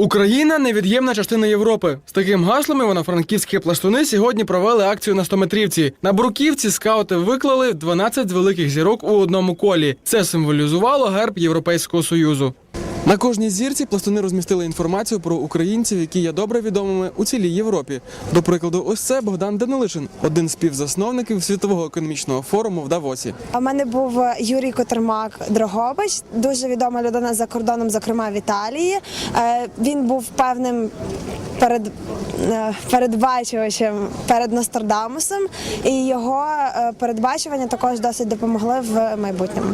Україна невід'ємна частина Європи. З таким гаслом івано-франківські пластуни сьогодні провели акцію на 100-метрівці. На бруківці скаути виклали 12 великих зірок у одному колі. Це символізувало герб Європейського союзу. На кожній зірці пластуни розмістили інформацію про українців, які є добре відомими у цілій Європі. До прикладу, ось це Богдан Данилишин, один з співзасновників світового економічного форуму в Давосі. У мене був Юрій Котермак Дрогобич, дуже відома людина за кордоном, зокрема в Італії. Е, Він був певним перед, е, передбачувачем перед Нострадамусом, і його е, передбачування також досить допомогли в майбутньому.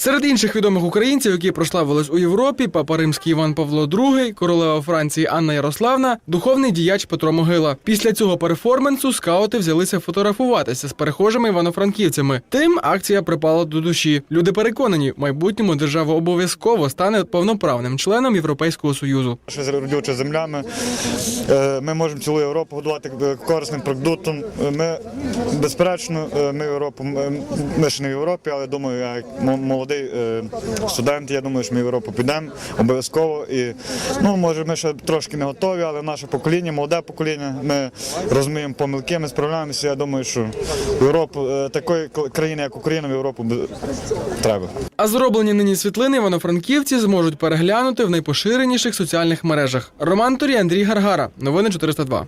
Серед інших відомих українців, які прославились у Європі, папа римський Іван Павло II, королева Франції Анна Ярославна, духовний діяч Петро Могила. Після цього перформансу скаути взялися фотографуватися з перехожими івано-франківцями. Тим акція припала до душі. Люди переконані, в майбутньому держава обов'язково стане повноправним членом Європейського союзу. Наша родюча земля. Ми, е, ми можемо цілу Європу годувати е, корисним продуктом. Е, Ми, безперечно, ми Європу, ми, ще не в Європі, але думаю, я як мо- молодий е, студент, я думаю, що ми в Європу підемо обов'язково. І ну, може, ми ще трошки не готові, але наше покоління, молоде покоління, ми розуміємо помилки, ми справляємося. Я думаю, що Європу е, такої країни, як Україна, в Європу треба. А зроблені нині світлини івано-франківці зможуть переглянути в найпоширеніших соціальних мережах. Роман Турі, Андрій Гаргара. Новини 402.